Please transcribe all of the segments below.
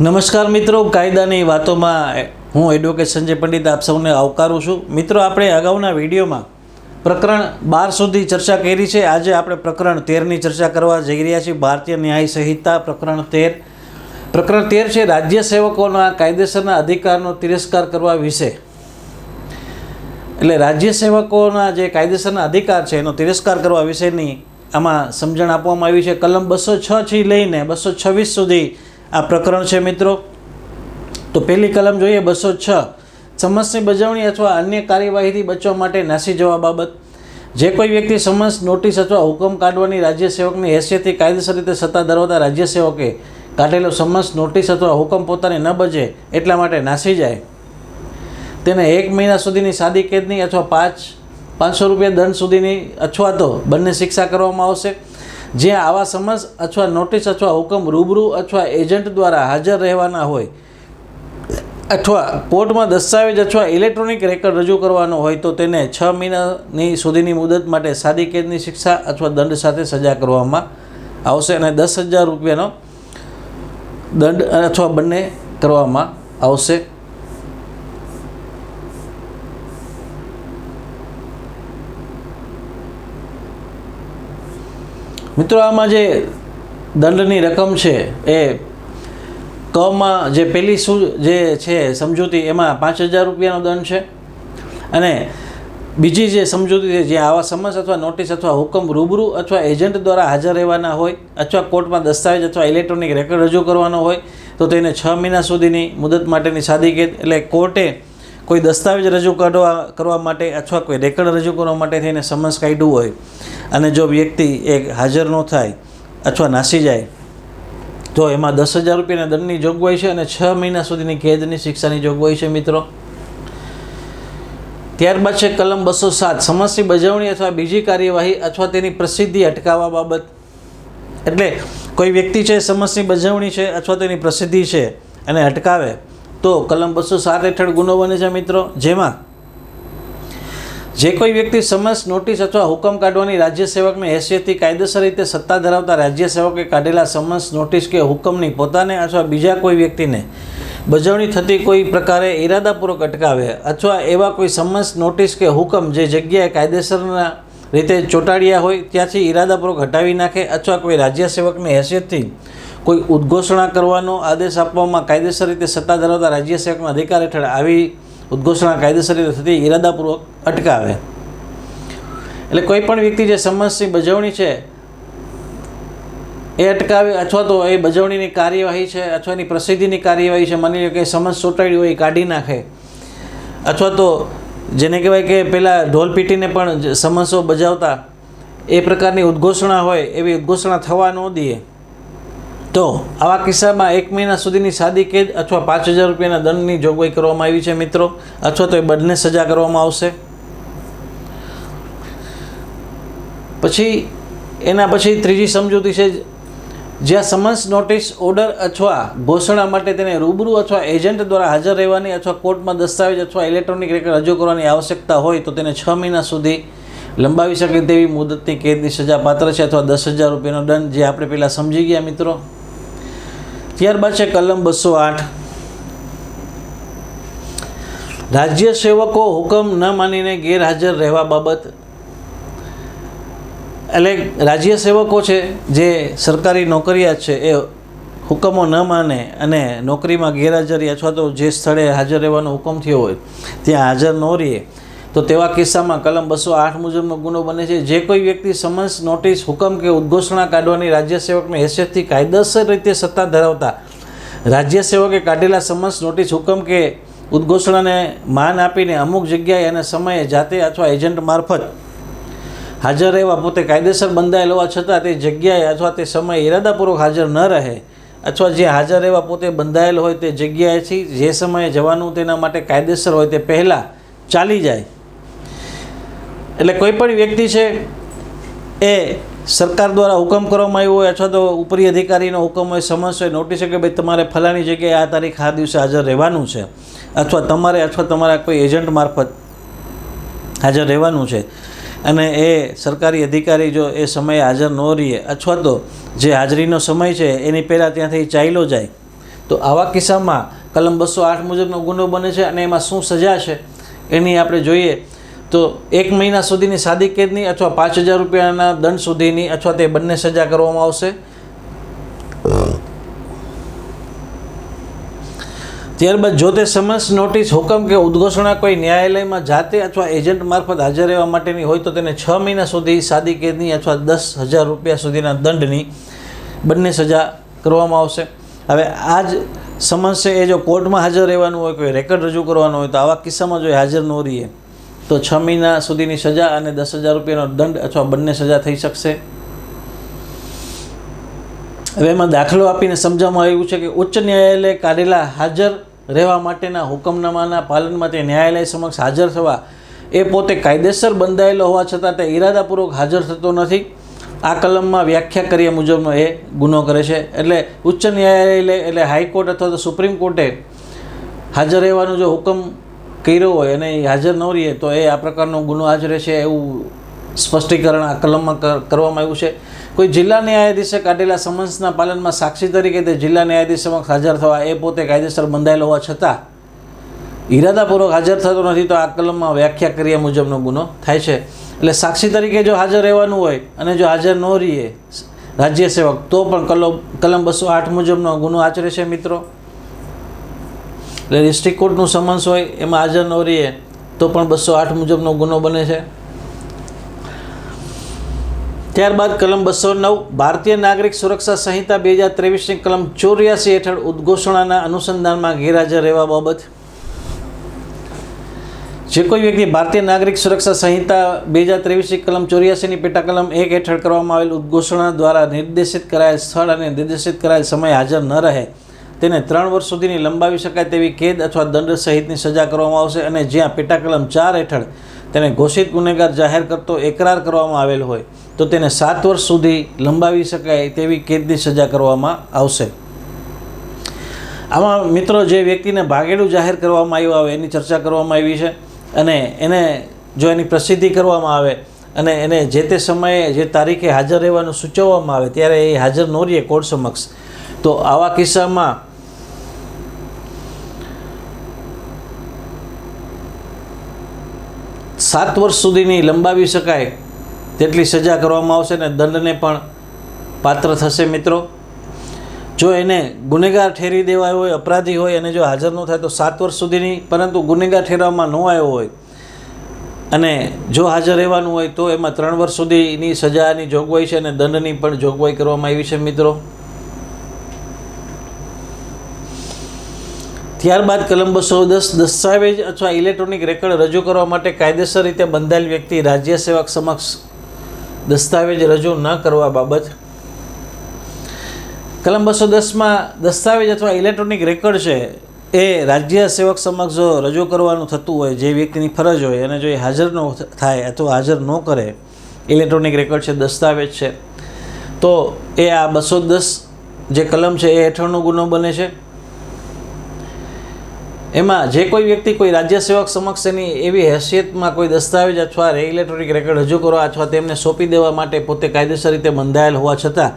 નમસ્કાર મિત્રો, કાયદાની વાતોમાં હું એડવોકેટ સંજય પંડિત આપ સૌને આવકારું છું. મિત્રો, આપણે અગાઉના વિડીયોમાં પ્રકરણ બાર સુધી ચર્ચા કરી છે. આજે આપણે પ્રકરણ તેરની ચર્ચા કરવા જઈ રહ્યા છીએ. ભારતીય ન્યાય સંહિતા પ્રકરણ તેર. પ્રકરણ તેર છે, રાજ્ય સેવકોના કાયદેસરના અધિકારનો તિરસ્કાર કરવા વિશે. એટલે રાજ્ય સેવકોના જે કાયદેસરના અધિકાર છે, એનો તિરસ્કાર કરવા વિશેની આમાં સમજણ આપવામાં આવી છે. કલમ બસો છ થી લઈને બસો છવ્વીસ સુધી આ પ્રકરણ છે મિત્રો. તો પહેલી કલમ જોઈએ, બસો છ. સમન્સની બજવણી અથવા અન્ય કાર્યવાહીથી બચવા માટે નાસી જવા બાબત. જે કોઈ વ્યક્તિ સમન્સ નોટિસ અથવા હુકમ કાઢવાની રાજ્ય સેવકની હેસિયતથી કાયદેસર રીતે સત્તા ધરાવતા રાજ્ય સેવકે કાઢેલો સમન્સ નોટિસ અથવા હુકમ પોતાને ન બજે એટલા માટે નાસી જાય. તેને એક મહિના સુધીની સાદી કેદની અથવા પાંચ, પાંચસો રૂપિયા દંડ સુધીની અથવા તો બંને શિક્ષા કરવામાં આવશે. જ્યાં આવા સમન્સ અથવા નોટિસ અથવા હુકમ રૂબરૂ અથવા એજન્ટ દ્વારા હાજર રહેવાના હોય અથવા કોર્ટમાં દસ્તાવેજ અથવા ઇલેક્ટ્રોનિક રેકર્ડ રજૂ કરવાનો હોય તો તેને છ મહિનાની સુધીની મુદત માટે સાદી કેદની શિક્ષા અથવા દંડ સાથે સજા કરવામાં આવશે અને દસ હજાર રૂપિયાનો દંડ અથવા બંને કરવામાં આવશે. મિત્રો, આમાં જે દંડની રકમ છે, એ કમાં જે પહેલી શું જે છે સમજૂતી, એમાં પાંચ હજાર રૂપિયાનો દંડ છે. અને બીજી જે સમજૂતી છે, જે આવા સમન્સ અથવા નોટિસ અથવા હુકમ રૂબરૂ અથવા એજન્ટ દ્વારા હાજર રહેવાના હોય, અથવા કોર્ટમાં દસ્તાવેજ અથવા ઇલેક્ટ્રોનિક રેકોર્ડ રજૂ કરવાનો હોય, તો તેને છ મહિના સુધીની મુદત માટેની સાદી કેદ, એટલે કોર્ટે કોઈ દસ્તાવેજ રજૂ કરવા કરવા માટે અથવા કોઈ રેકર્ડ રજૂ કરવા માટે થઈને સમન્સ કાઢ્યું હોય અને જો વ્યક્તિ એ હાજર ન થાય અથવા નાસી જાય, તો એમાં દસ હજાર રૂપિયાના દંડની જોગવાઈ છે અને છ મહિના સુધીની કેદની શિક્ષાની જોગવાઈ છે મિત્રો. ત્યારબાદ છે કલમ બસો સાત, સમન્સની બજાવણી અથવા બીજી કાર્યવાહી અથવા તેની પ્રસિદ્ધિ અટકાવવા બાબત. એટલે કોઈ વ્યક્તિ છે, સમન્સની બજાવણી છે અથવા તેની પ્રસિદ્ધિ છે અને અટકાવે તો કલમ બસો સાત હેઠળ ગુનો બને છે મિત્રો. જેમાં જે કોઈ વ્યક્તિ સમસ નોટિસ અથવા હુકમ કાઢવાની રાજ્ય સેવકની હેસિયતથી કાયદેસર રીતે સત્તા ધરાવતા રાજ્ય સેવકે કાઢેલા સમન્સ, નોટિસ કે હુકમની પોતાને અથવા બીજા કોઈ વ્યક્તિને બજવણી થતી કોઈ પ્રકારે ઇરાદાપૂર્વક અટકાવે અથવા એવા કોઈ સમન્સ, નોટિસ કે હુકમ જે જગ્યાએ કાયદેસરના રીતે ચોંટાડ્યા હોય, ત્યાંથી ઇરાદાપૂર્વક હટાવી નાખે અથવા કોઈ રાજ્ય સેવકની હેસિયતથી કોઈ ઉદ્ઘોષણા કરવાનો આદેશ આપવામાં કાયદેસર રીતે સત્તા ધરાવતા રાજ્ય સેવકના અધિકાર હેઠળ આવી ઉદ્ઘોષણા કાયદેસર રીતે થતી ઇરાદાપૂર્વક અટકાવે. એટલે કોઈ પણ વ્યક્તિ જે સંબંધની બજવણી છે, એ અટકાવે અથવા તો એ બજવણીની કાર્યવાહી છે અથવા એની પ્રસિદ્ધિની કાર્યવાહી છે, માની લો કે સમજ ચોંટાડી હોય એ કાઢી નાખે. અથવા તો જેને કહેવાય કે પહેલાં ઢોલ પીટીને પણ જ સમન્સો બજાવતા એ પ્રકારની ઉદ્ઘોષણા હોય એવી ઉદ્ઘોષણા થવા ન દઈએ. તો આવા કિસ્સામાં એક મહિના સુધીની સાદી કેદ અથવા પાંચ હજાર રૂપિયાના દંડની જોગવાઈ કરવામાં આવી છે, મિત્રો. અથવા તો એ બંને સજા કરવામાં આવશે. પછી, એના પછી ત્રીજી સમજૂતી છે જ્યાં સમન્સ નોટિસ, ઓર્ડર અથવા ઘોષણા માટે તેને રૂબરૂ અથવા એજન્ટ દ્વારા હાજર રહેવાની અથવા કોર્ટમાં દસ્તાવેજ અથવા ઇલેક્ટ્રોનિક રેકર્ડ રજૂ કરવાની આવશ્યકતા હોય, તો તેને છ મહિના સુધી લંબાવી શકે તેવી મુદતની કેદની સજા પાત્ર છે, અથવા દસ હજાર રૂપિયાનો દંડ, જે આપણે પહેલાં સમજી ગયા, મિત્રો. ત્યારબાદ છે કલમ બસો આઠ. રાજ્ય સેવકો હુકમ ન માનીને ગેરહાજર રહેવા બાબત. એટલે રાજ્ય સેવકો છે, જે સરકારી નોકરિયાત છે, એ હુકમો ન માને અને નોકરીમાં ગેરહાજરી અથવા તો જે સ્થળે હાજર રહેવાનો હુકમ થયો હોય, ત્યાં હાજર ન રહીએ. તો તેવા કિસ્સામાં કલમ બસો આઠ મુજબનો ગુનો બને છે. જે કોઈ વ્યક્તિ સમન્સ, નોટિસ, હુકમ કે ઉદ્ઘોષણા કાઢવાની રાજ્ય સેવકને હેસિયતથી કાયદેસર રીતે સત્તા ધરાવતા રાજ્ય સેવકે કાઢેલા સમન્સ, નોટિસ, હુકમ કે ઉદ્ઘોષણાને માન આપીને અમુક જગ્યાએ અને સમયે જાતે અથવા એજન્ટ મારફત હાજર રહેવા પોતે કાયદેસર બંધાયેલ હોવા છતાં તે જગ્યાએ અથવા તે સમયે ઇરાદાપૂર્વક હાજર ન રહે અથવા જે હાજર રહેવા પોતે બંધાયેલ હોય તે જગ્યાએથી જે સમયે જવાનું તેના માટે કાયદેસર હોય તે પહેલાં ચાલી જાય. એટલે કોઈ પણ વ્યક્તિ છે એ સરકાર દ્વારા હુકમ કરવામાં આવ્યો હોય અથવા તો ઉપરી અધિકારીનો હુકમ હોય, સમન્સ હોય, નોટિસ હોય કે ભાઈ તમારે ફલાણી જગ્યાએ આ તારીખ આ દિવસે હાજર રહેવાનું છે અથવા તમારે અથવા તમારા કોઈ એજન્ટ મારફત હાજર રહેવાનું છે અને એ સરકારી અધિકારી જો એ સમયે હાજર ન રહીએ અથવા તો જે હાજરીનો સમય છે એની પહેલાં ત્યાંથી ચાલ્યો જાય, તો આવા કિસ્સામાં કલમ બસો આઠ મુજબનો ગુનો બને છે અને એમાં શું સજા છે એની આપણે જોઈએ તો એક મહિના સુધીની સાદી કેદની અથવા પાંચ હજાર રૂપિયાના દંડ સુધીની અથવા તે બંને સજા કરવામાં આવશે? ત્યારબાદ જો તે સમન્સ નોટિસ હુકમ કે ઉદ્ઘોષણા કોઈ ન્યાયાલયમાં જાતે અથવા એજન્ટ મારફત હાજર રહેવા માટેની હોય તો તેને છ મહિના સુધી સાદી કેદની અથવા દસ હજાર રૂપિયા સુધીના દંડની બંને સજા કરવામાં આવશે. હવે આ જ સમન્સ એ જો કોર્ટમાં હાજર રહેવાનું હોય, કોઈ રેકર્ડ રજૂ કરવાનું હોય તો આવા કિસ્સામાં જો હાજર ન રહીએ તો છ મહિના સુધીની સજા અને દસ હજાર રૂપિયાનો દંડ અથવા બંને સજા થઈ શકશે. હવે એમાં દાખલો આપીને સમજાવવામાં આવ્યું છે કે ઉચ્ચ ન્યાયાલયે કાઢેલા હાજર રહેવા માટેના હુકમનામાના પાલન માટે ન્યાયાલય સમક્ષ હાજર થવા એ પોતે કાયદેસર બંધાયેલો હોવા છતાં તે ઈરાદાપૂર્વક હાજર થતો નથી. આ કલમમાં વ્યાખ્યા કર્યા મુજબનો એ ગુનો કરે છે. એટલે ઉચ્ચ ન્યાયાલય એટલે હાઈકોર્ટ અથવા તો સુપ્રીમ કોર્ટે હાજર રહેવાનો જો હુકમ કર્યો હોય અને એ હાજર ન રહીએ તો એ આ પ્રકારનો ગુનો આચરે છે એવું સ્પષ્ટીકરણ આ કલમમાં કરવામાં આવ્યું છે. કોઈ જિલ્લા ન્યાયાધીશે કાઢેલા સમન્સના પાલનમાં સાક્ષી તરીકે તે જિલ્લા ન્યાયાધીશ સમક્ષ હાજર થવા એ પોતે કાયદેસર બંધાયેલો હોવા છતાં ઈરાદાપૂર્વક હાજર થતો નથી તો આ કલમમાં વ્યાખ્યા કર્યા મુજબનો ગુનો થાય છે. એટલે સાક્ષી તરીકે જો હાજર રહેવાનું હોય અને જો હાજર ન રહીએ રાજ્ય સેવક તો પણ કલમ કલમ બસો આઠ મુજબનો ગુનો આચરે છે મિત્રો. એટલે ડિસ્ટ્રિક્ટ કોર્ટનું સમન્સ હોય, એમાં હાજર ન રહીએ, તો પણ બસો આઠ મુજબનો ગુનો બને છે. ત્યારબાદ કલમ બસો નવ, ભારતીય નાગરિક સુરક્ષા સંહિતા બે હજાર ત્રેવીસની કલમ ચોર્યાસી હેઠળ ઉદ્ઘોષણાના અનુસંધાનમાં ગેરહાજર રહેવા બાબત. જે કોઈ વ્યક્તિ ભારતીય નાગરિક સુરક્ષા સંહિતા બે હજાર ત્રેવીસની કલમ ચોર્યાસીની પેટા કલમ એક હેઠળ કરવામાં આવેલ ઉદ્ઘોષણા દ્વારા નિર્દેશિત કરાયેલ સ્થળ અને નિર્દેશિત કરાયેલ સમય હાજર ન રહે તેને ત્રણ વર્ષ સુધીની લંબાવી શકાય તેવી કેદ અથવા દંડ સહિતની સજા કરવામાં આવશે અને જ્યાં પેટા કલમ ચાર હેઠળ તેને ઘોષિત ગુનેગાર જાહેર કરતો એકરાર કરવામાં આવેલ હોય, તો તેને સાત વર્ષ સુધી લંબાવી શકાય તેવી કેદની સજા કરવામાં આવશે. આમાં મિત્રો જે વ્યક્તિને ભાગેડું જાહેર કરવામાં આવ્યું આવે, એની ચર્ચા કરવામાં આવી છે અને એને જો એની પ્રસિદ્ધિ કરવામાં આવે અને એને જે તે સમયે જે તારીખે હાજર રહેવાનું સૂચવવામાં આવે, ત્યારે એ હાજર ન રહીએ કોર્ટ સમક્ષ. તો આવા કિસ્સામાં સાત વર્ષ સુધીની લંબાવી શકાય તેટલી સજા કરવામાં આવશે અને દંડને પણ પાત્ર થશે મિત્રો. જો એને ગુનેગાર ઠેરી દેવાયો હોય, અપરાધી હોય, અને જો હાજર ન થાય તો સાત વર્ષ સુધીની, પરંતુ ગુનેગાર ઠેરવામાં ન આવ્યો હોય અને જો હાજર રહેવાનું હોય તો એમાં ત્રણ વર્ષ સુધીની સજાની જોગવાઈ છે અને દંડની પણ જોગવાઈ કરવામાં આવી છે મિત્રો. ત્યારબાદ કલમ બસો દસ દસ્તાવેજ અથવા ઇલેક્ટ્રોનિક રેકર્ડ રજૂ કરવા માટે કાયદેસર રીતે બંધાયેલ વ્યક્તિ રાજ્ય સેવક સમક્ષ દસ્તાવેજ રજૂ ન કરવા બાબત. કલમ બસો દસમાં દસ્તાવેજ અથવા ઇલેક્ટ્રોનિક રેકર્ડ છે એ રાજ્ય સેવક સમક્ષ જો રજૂ કરવાનું થતું હોય, જે વ્યક્તિની ફરજ હોય અને જો એ હાજર ન થાય અથવા હાજર ન કરે ઇલેક્ટ્રોનિક રેકર્ડ છે, દસ્તાવેજ છે. તો એ આ બસો દસ જે કલમ છે એ હેઠળનો ગુનો બને છે. એમાં જે કોઈ વ્યક્તિ કોઈ રાજ્ય સેવક સમક્ષ એની એવી હેસિયતમાં કોઈ દસ્તાવેજ અથવા ઇલેક્ટ્રોનિક રેકોર્ડ રજૂ કરવા અથવા તેમને સોંપી દેવા માટે પોતે કાયદેસર રીતે બંધાયેલ હોવા છતાં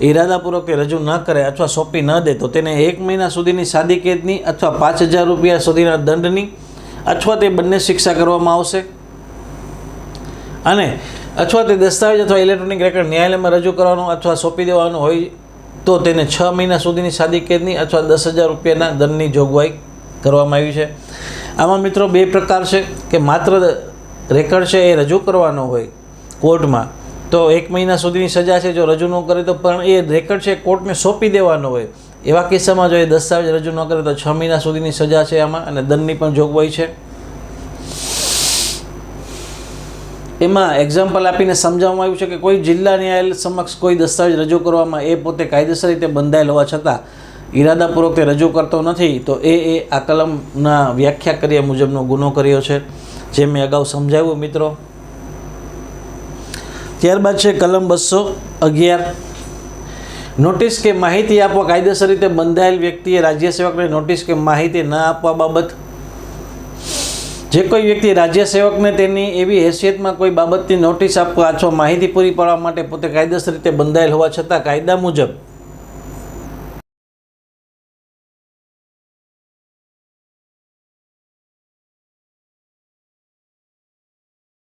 ઈરાદાપૂર્વક તે રજૂ ન કરે અથવા સોંપી ન દે તો તેને એક મહિના સુધીની સાદી કેદની અથવા પાંચ હજાર રૂપિયા સુધીના દંડની અથવા તે બંને શિક્ષા કરવામાં આવશે. અને અથવા તે દસ્તાવેજ અથવા ઇલેક્ટ્રોનિક રેકર્ડ ન્યાયાલયમાં રજૂ કરવાનો અથવા સોંપી દેવાનો હોય તો તેને છ મહિના સુધીની સાદી કેદની અથવા દસ હજાર રૂપિયાના દંડની જોગવાઈ કરવામાં આવ્યું છે. આમાં મિત્રો બે પ્રકાર છે કે માત્ર રેકર્ડ છે એ રજૂ કરવાનો હોય કોર્ટમાં, તો એક મહિના સુધીની સજા છે જો રજૂ ન કરે તો પણ એ રેકર્ડ છે કોર્ટને સોંપી દેવાનો હોય. એવા કિસ્સામાં જો એ દસ્તાવેજ રજૂ ન કરે તો છ મહિના સુધીની સજા છે આમાં અને દંડની પણ જોગવાઈ છે. એમાં એક્ઝામ્પલ આપીને સમજાવવામાં આવ્યું છે કે કોઈ જિલ્લા ન્યાયાલય સમક્ષ કોઈ દસ્તાવેજ રજૂ કરવામાં એ પોતે કાયદેસર રીતે બંધાયેલ હોવા છતાં ઈરાદાપૂર્વક તે રજૂ કરતો નથી, તો એ એ આ કલમના વ્યાખ્યા કર્યા મુજબનો ગુનો કર્યો છે, જે મેં અગાઉ સમજાવ્યું મિત્રો. ત્યારબાદ છે કલમ બસો અગિયાર. નોટિસ કે માહિતી આપવા કાયદેસર રીતે બંધાયેલ વ્યક્તિએ રાજ્ય સેવકને નોટિસ કે માહિતી ન આપવા બાબત, જે કોઈ વ્યક્તિ રાજ્ય સેવકને તેની એવી હેસિયતમાં કોઈ બાબતની નોટિસ આપવા અથવા માહિતી પૂરી પાડવા માટે પોતે કાયદેસર રીતે બંધાયેલ હોવા છતાં કાયદા મુજબ